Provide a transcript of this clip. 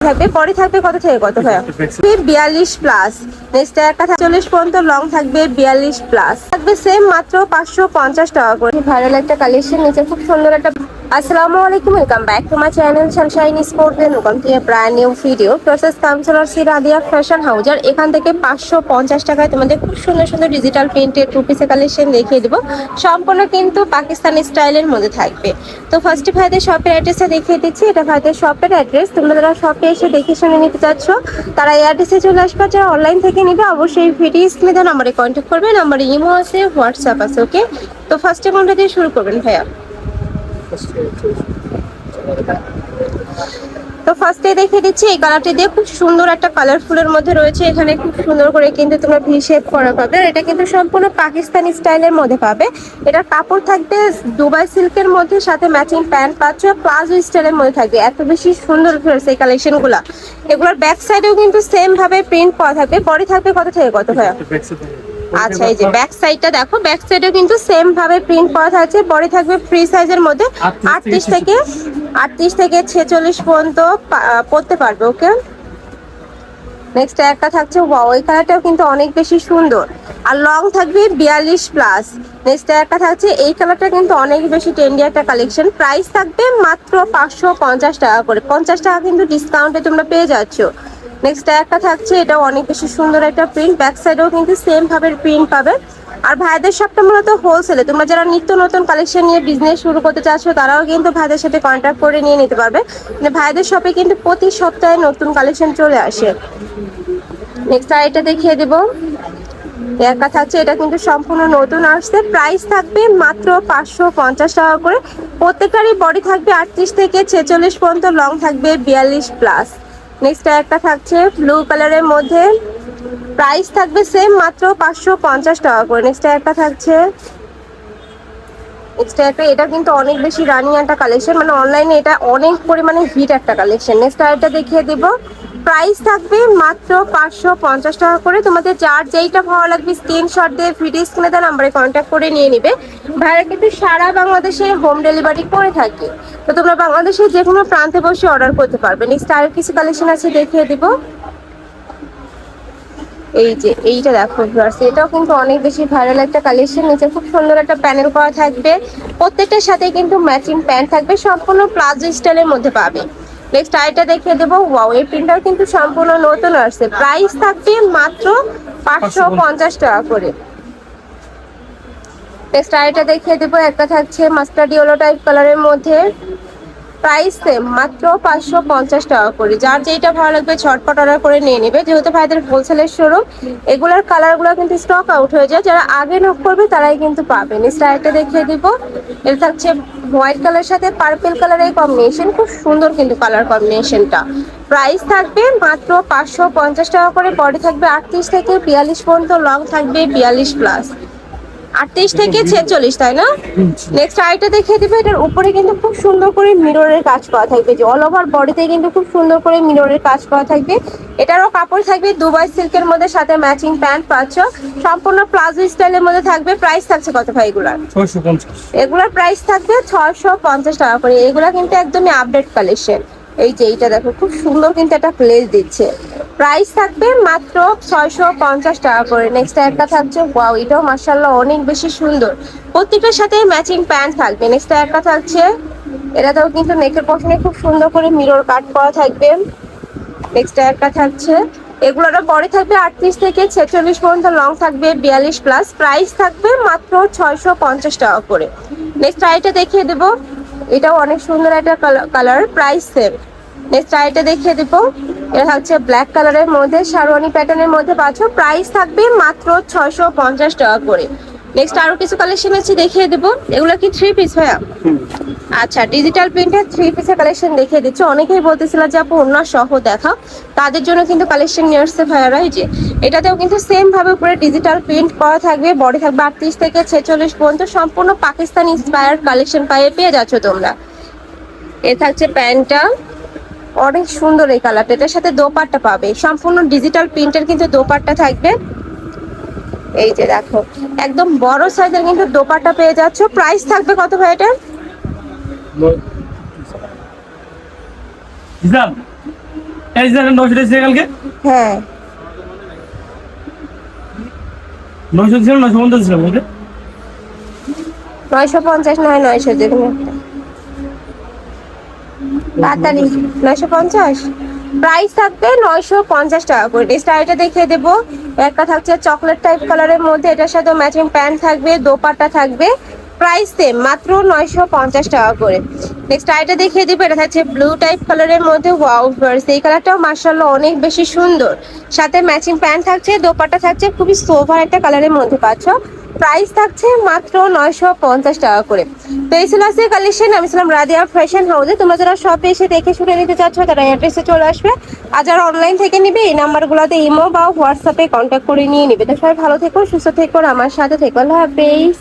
থাকবে, পরে থাকবে কত থেকে কত ভাইয়া? বিয়াল্লিশ প্লাস নেক্সট একটা চল্লিশ পর্যন্ত লং থাকবে বিয়াল্লিশ প্লাস থাকবে সেম মাত্র পাঁচশো পঞ্চাশ টাকা করে। ভাইরাল একটা কালেকশন নিচে খুব সুন্দর একটা আসসালামু আলাইকুম welcome back to my channel sunshine sport and welcome to a brand new video process counsellor C Radia fashion house আর এখান থেকে পাঁচশো পঞ্চাশ টাকায় তোমাদের খুব সুন্দর সুন্দর ডিজিটাল প্রিন্টের টু পিসের কালেকশন দেখিয়ে দেবো। সম্পূর্ণ কিন্তু পাকিস্তানি স্টাইলের মধ্যে থাকবে। তো ফার্স্টে ভাইদের শপের অ্যাড্রেসে দেখিয়ে দিচ্ছি। এটা ভাইদের শপের অ্যাড্রেস তোমরা যারা শপে এসে দেখে শুনে নিতে চাচ্ছ, তারা এই অ্যাড্রেসে চলে আসবে। যারা অনলাইন থেকে নিবে, অবশ্যই ভিডিও স্ক্রিনে দেওয়া নাম্বারে কন্ট্যাক্ট করবে। নাম্বারে ইমো আছে হোয়াটসঅ্যাপ আছে ওকে তো ফার্স্টে কোনটা দিয়ে শুরু করবেন, ভাইয়া। তো ফার্স্টে দেখে দিচ্ছি এই কালারটি দিয়ে খুব সুন্দর একটা কালারফুলের মধ্যে রয়েছে। এখানে খুব সুন্দর করে কিন্তু তোমরা ভি শেপ করা পাবে। এটা কিন্তু সম্পূর্ণ পাকিস্তানি স্টাইলের মধ্যে পাবে। এটা কাপড় থাকবে দুবাই সিল্কের মধ্যে, সাথে ম্যাচিং প্যান্ট পাচ্ছ প্লাজো স্টাইলের মধ্যে থাকবে। এত বেশি সুন্দর এই কালেকশনগুলো এগুলোর ব্যাক সাইডেও কিন্তু সেম ভাবে প্রিন্ট করা থাকবে। পরে থাকবে কত থেকে কত ভাইয়া? আচ্ছা এই যে ব্যাক সাইডটা দেখো ব্যাক সাইডেও কিন্তু সেম ভাবে প্রিন্ট করা থাকছে। পরে থাকবে ফ্রি সাইজের মধ্যে আটত্রিশ থেকে আটত্রিশ থেকে ছেচল্লিশ পর্যন্ত পড়তে পারবে ওকে নেক্সট একটা থাকছে ওয়াও এই কালারটাও কিন্তু অনেক বেশি সুন্দর। আর লং থাকবে বিয়াল্লিশ প্লাস নেক্সট একটা থাকছে এই কালারটা কিন্তু অনেক বেশি ট্রেন্ডি একটা কালেকশন প্রাইস থাকবে মাত্র পাঁচশো পঞ্চাশ টাকা করে। পঞ্চাশ টাকা কিন্তু ডিসকাউন্টে তোমরা পেয়ে যাচ্ছ। নেক্সট একটা থাকছে, এটা অনেক বেশি সুন্দর একটা প্রিন্ট ব্যাক সাইডেও কিন্তু সেম ভাবে প্রিন্ট পাবে। আর ভাইদের শপটা মূলত হোলসেলে তোমরা যারা নিত্য নতুন কালেকশন নিয়ে বিজনেস শুরু করতে চাচ্ছ, তারাও কিন্তু ভাইদের সাথে কন্ট্যাক্ট করে নিয়ে নিতে পারবে। মানে ভাইদের শপে কিন্তু প্রতি সপ্তাহে নতুন কালেকশন চলে আসে। নেক্সট আর এটা দেখিয়ে দেবো। একা থাকছে, এটা কিন্তু সম্পূর্ণ নতুন আসছে। প্রাইস থাকবে মাত্র পাঁচশো পঞ্চাশ টাকা করে। প্রত্যেকটারই বডি থাকবে আটত্রিশ থেকে ছেচল্লিশ পর্যন্ত লং থাকবে বিয়াল্লিশ প্লাস নেক্সট একটা থাকছে ব্লু কালারের মধ্যে। প্রাইস থাকবে সেম মাত্র পাঁচশো পঞ্চাশ টাকা করে। নেক্সট একটা থাকছে। নেক্সট একটা, এটা কিন্তু অনেক বেশি রানিং একটা কালেকশন মানে অনলাইনে এটা অনেক পরিমাণে হিট একটা কালেকশন নেক্সট আরেকটা দেখিয়ে দিব। প্রাইস থাকবে মাত্র পাঁচশো পঞ্চাশ টাকা করে। তোমাদের যার যেইটা ভালো লাগবে স্ক্রিনশট দিয়ে ভিডিও স্ক্রিনে দেওয়া নাম্বারে কন্ট্যাক্ট করে নিয়ে নিবে। ভাইরা কিন্তু সারা বাংলাদেশে হোম ডেলিভারি করে থাকে। তো তোমরা বাংলাদেশের যে কোনো প্রান্তে বসে অর্ডার করতে পারবে। নেক্সট আর কিছু কালেকশন আছে দেখিয়ে দিব। এই যে, এইটা দেখো ভিউয়ার্স এটাও কিন্তু অনেক বেশি ভাইরাল একটা কালেকশন নিচে খুব সুন্দর একটা প্যানেল করা থাকবে। প্রত্যেকটার সাথে কিন্তু ম্যাচিং প্যান্ট থাকবে। সম্পূর্ণ প্লাজো স্টাইলের মধ্যে পাবে। নেক্সট আইটা দেখিয়ে দেবো। ওয়াও এই প্রিন্টার কিন্তু সম্পূর্ণ নতুন আসছে। প্রাইস থাকবে মাত্র পাঁচশো পঞ্চাশ। টাকা করে। নেক্সট আইটা দেখিয়ে দেবো। একটা থাকছে মাস্টার্ড ইয়েলো টাইপ কালারের মধ্যে। প্রাইস সেম মাত্র পাঁচশো পঞ্চাশ টাকা করে। যার যেইটা ভালো লাগবে ছটপট অর্ডার করে নিয়ে নেবে। যেহেতু ভাইদের হোলসেলের শোরুম এগুলার কালারগুলো কিন্তু স্টক আউট হয়ে যায়। যারা আগে নক করবে তারাই কিন্তু পাবে। আরেকটা দেখিয়ে দিব। এটা থাকছে হোয়াইট কালারের সাথে পার্পেল কালারের কম্বিনেশন খুব সুন্দর কিন্তু কালার কম্বিনেশনটা প্রাইস থাকবে মাত্র পাঁচশো পঞ্চাশ টাকা করে। বডি থাকবে আটত্রিশ থেকে বিয়াল্লিশ পর্যন্ত লং থাকবে বিয়াল্লিশ প্লাস আটত্রিশ থেকে ছেচল্লিশ তাই না? নেক্সট আইটা দেখিয়ে দিবে এটার উপরে কিন্তু খুব সুন্দর করে মিররের কাজ করা থাকবে যে অল ওভার বডিতে কিন্তু খুব সুন্দর করে মিররের কাজ করা থাকবে। এটারও কাপড় থাকবে দুবাই সিল্কের মধ্যে সাথে ম্যাচিং প্যান্ট পাচ্ছ। সম্পূর্ণ প্লাজো স্টাইলের মধ্যে থাকবে প্রাইস থাকছে কত ভাই এগুলার? এগুলার প্রাইস থাকবে ছয়শো পঞ্চাশ টাকা করে এগুলা কিন্তু একদমই আপডেট কালেকশন এই যে এইটা দেখো খুব সুন্দর কিন্তু একটা প্লেস দিচ্ছে। প্রাইস থাকবে মাত্র ছয়শো পঞ্চাশ টাকা করে। নেক্সট একটা থাকছে ওয়াও এটাও মার্শাল্লাহ অনেক বেশি সুন্দর। প্রত্যেকটার সাথে ম্যাচিং প্যান্ট থাকবে। নেক্সট একটা থাকছে, এটাতেও কিন্তু নেকের পশনে খুব সুন্দর করে মিরর কাট করা থাকবে। নেক্সট একটা থাকছে এগুলোর পরে থাকবে আটত্রিশ থেকে ছেচল্লিশ পর্যন্ত লং থাকবে বিয়াল্লিশ প্লাস প্রাইস থাকবে মাত্র ছয়শো পঞ্চাশ টাকা করে। নেক্সট আইটা দেখিয়ে দেবো। এটাও অনেক সুন্দর একটা কালার প্রাইস সেম নেক্সট আইটা দেখিয়ে দেবো। এটা থাকছে ব্ল্যাক কালারের মধ্যে শারওয়ানি প্যাটার্নের মধ্যে পাচ্ছ। প্রাইস থাকবে মাত্র ছয়শো পঞ্চাশ টাকা করে। নেক্সট আরও কিছু কালেকশন আছে দেখিয়ে দেবো। এগুলো কি থ্রি পিস ভাইয়া? আচ্ছা ডিজিটাল প্রিন্টের থ্রি পিসের কালেকশন দেখিয়ে দিচ্ছে। অনেকেই বলতেছিল যে আপু অন্য সহ দেখাও। তাদের জন্য কিন্তু কালেকশন নিয়ে আসছে ভাইয়ারা এই যে। এটাতেও কিন্তু সেম ভাবে উপরে ডিজিটাল প্রিন্ট করা থাকবে বডি থাকবে আটত্রিশ থেকে ছেচল্লিশ পর্যন্ত। সম্পূর্ণ পাকিস্তান ইন্সপায়ার কালেকশন পাইয়ে পেয়ে যাচ্ছ তোমরা। এ থাকছে প্যান্টটা। অনেক সুন্দর এই কালারটা এটার সাথে দোপাট্টা পাবে। সম্পূর্ণ ডিজিটাল প্রিন্টের কিন্তু দোপাট্টা থাকবে। এই যে দেখো একদম বড় সাইজের কিন্তু দোপাট্টা পেয়ে যাচ্ছ। প্রাইস থাকবে কত ভাই এটা হ্যাঁ। নয়শো ছিল নয়শো পঞ্চাশ ছিল নয়শো পঞ্চাশ নয় নয়শো দেখুন তাড়াতাড়ি নয়শো পঞ্চাশ? প্রাইস থাকবে নয়শো পঞ্চাশ টাকা করে। স্টাইলটা দেখিয়ে দেবো। একটা থাকছে চকলেট টাইপ কালারের মধ্যে এটার সাথে ম্যাচিং প্যান্ট থাকবে, দোপাট্টা থাকবে। প্রাইস মাত্র নয়শো পঞ্চাশ টাকা করে। নেক্সট আইটা দেখিয়ে দিবো, এটা থাকছে ব্লু টাইপ কালারের মধ্যে। ওয়াও এই কালারটাও মার্শাল্লাহ অনেক বেশি সুন্দর। সাথে ম্যাচিং প্যান্ট থাকছে, দোপাট্টা থাকছে, খুবই সোভার একটা কালারের মধ্যে পাচ্ছ। প্রাইস থাকছে মাত্র নয়শো পঞ্চাশ টাকা করে। তো এই ছিল আজকের কালেকশন আমি ছিলাম রাদিয়া ফ্যাশন হাউসে তোমরা যারা শপে এসে দেখে শুনে নিতে চাচ্ছ, তারা অ্যাড্রেসে চলে আসবে। আর যারা অনলাইন থেকে নিবে, এই নাম্বারগুলোতে ইমো বা হোয়াটসঅ্যাপে কন্ট্যাক্ট করে নিয়ে নিবে। তো সবাই ভালো থেকো, সুস্থ থেকো আমার সাথে থেকো। আল্লাহ হাফেজ।